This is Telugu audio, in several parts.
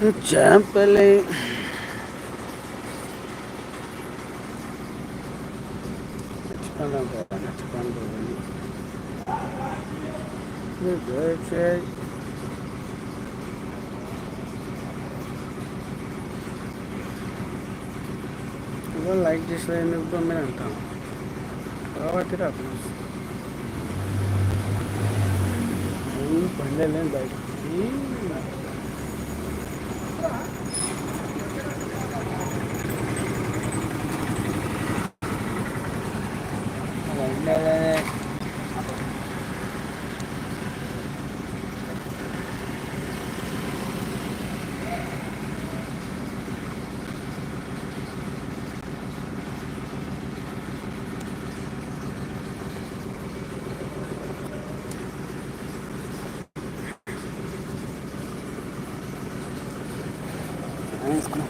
హాస్పిటల్. చాంపల్లి లైక్ చేసిన ఎందుకు మీరు అంటాను కాబట్టి రాకుండా పండలేం బయటకి వేసుకున్నాం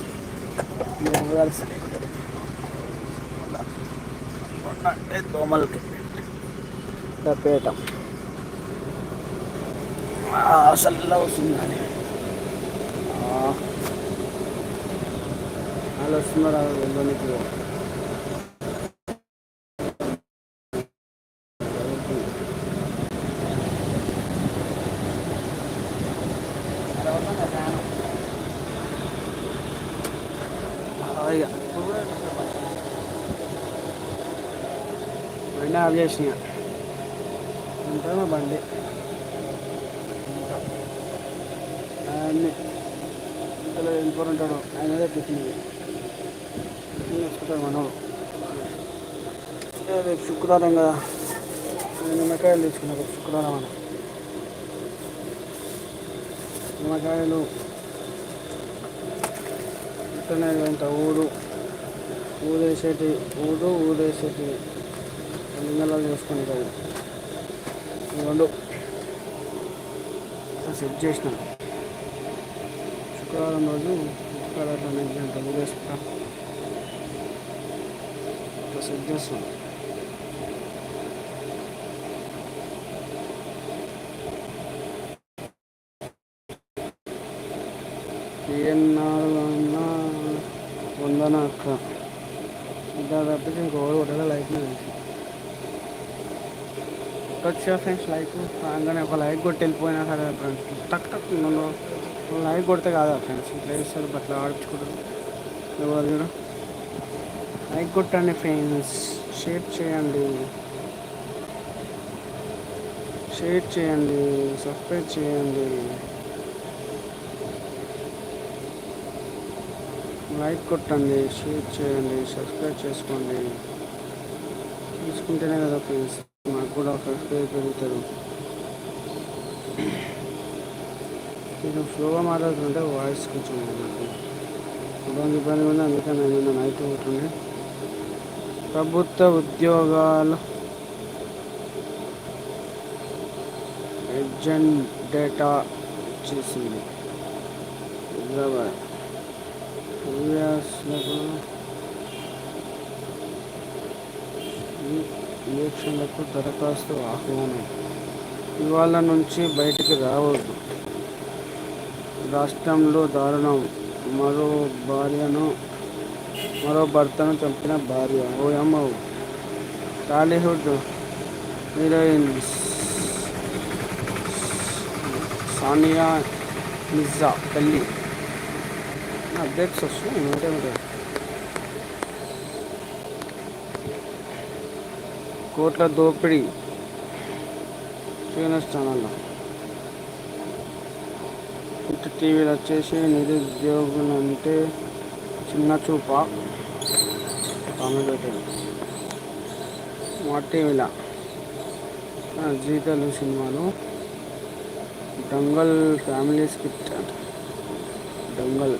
అంటే దోమలకి పేట అసలు వస్తుంది అని వాళ్ళు వస్తున్నారు వెళ్ళడానికి ఇక బండి ఆఫ్ చేసిన. ఉంటా మా బండి? అన్నీ ఇంతలో ఇంకోరు ఉంటాడు? ఆయన అదే పెట్టింది టిఫిన్ మనోడు రేపు శుక్రవారం కదా. నిమ్మకాయలు తీసుకున్నా రేపు శుక్రవారం అని నిమ్మకాయలు ఇట్లనే ఇంత ఊడు ఊదేసేటి ఊడు ఊదేసేటి రెండు చేసుకుని కదా రెండు సెట్ చేసినాం. శుక్రవారం రోజు శుక్రవారం అనేది అంత ఊదేసుకుంటా సెట్ చేస్తాం ఏ అన్న వందన అక్క. ఇంకా తప్పించి ఇంకోటి కొట్టడం లైక్ కొట్టొచ్చా ఫ్రెండ్స్ లైక్ రాగానే ఒక లైక్ కొట్టి వెళ్ళిపోయినా సరే ఫ్రెండ్స్. టక్ టక్ నన్ను లైక్ కొడితే కాదా ఫ్రెండ్స్. ఇట్లా చేస్తారు అట్లా ఆడించుకుంటారు. ఎవరు చూడు లైక్ కొట్టండి ఫ్రెండ్స్. షేర్ చేయండి. షేర్ చేయండి. సబ్స్క్రైబ్ చేయండి. లైక్ కొట్టండి షేర్ చేయండి సబ్స్క్రైబ్ చేసుకోండి. తీసుకుంటేనే కదా ఫ్రెండ్స్ మాకు కూడా సబ్స్క్రైబ్ పెరుగుతారు కొంచెం స్లోగా మాట్లాడుతుంటే వాయిస్ కొంచెం నాకు ఇబ్బంది ఇబ్బంది ఉంది అందుకని నేను నైట్ ఉంటుండే ప్రభుత్వ ఉద్యోగాలు ఏజెంట్ డేటా చేసింది. హైదరాబాద్. యూఎస్లకు దరఖాస్తు ఆహ్వానం. ఇవాళ నుంచి బయటికి రావద్దు. రాష్ట్రంలో దారుణం. మరో భార్యను మరో భర్తను చంపిన భార్య. ఓ అమ్మ టాలీవుడ్ హీరోయిన్ సానియా మిర్జా తల్లి. అప్డేట్స్ వస్తున్నాయి ఏంటంటే కోట్ల దోపిడీ ఫేమస్ ఛానల్లో. ఇంటి టీవీలో వచ్చేసి నిరుద్యోగులు అంటే చిన్న చూప కామెడీ మా టీవీలో? జీతలు సినిమాలు. దంగల్ ఫ్యామిలీ స్కిట్ అంట. డంగల్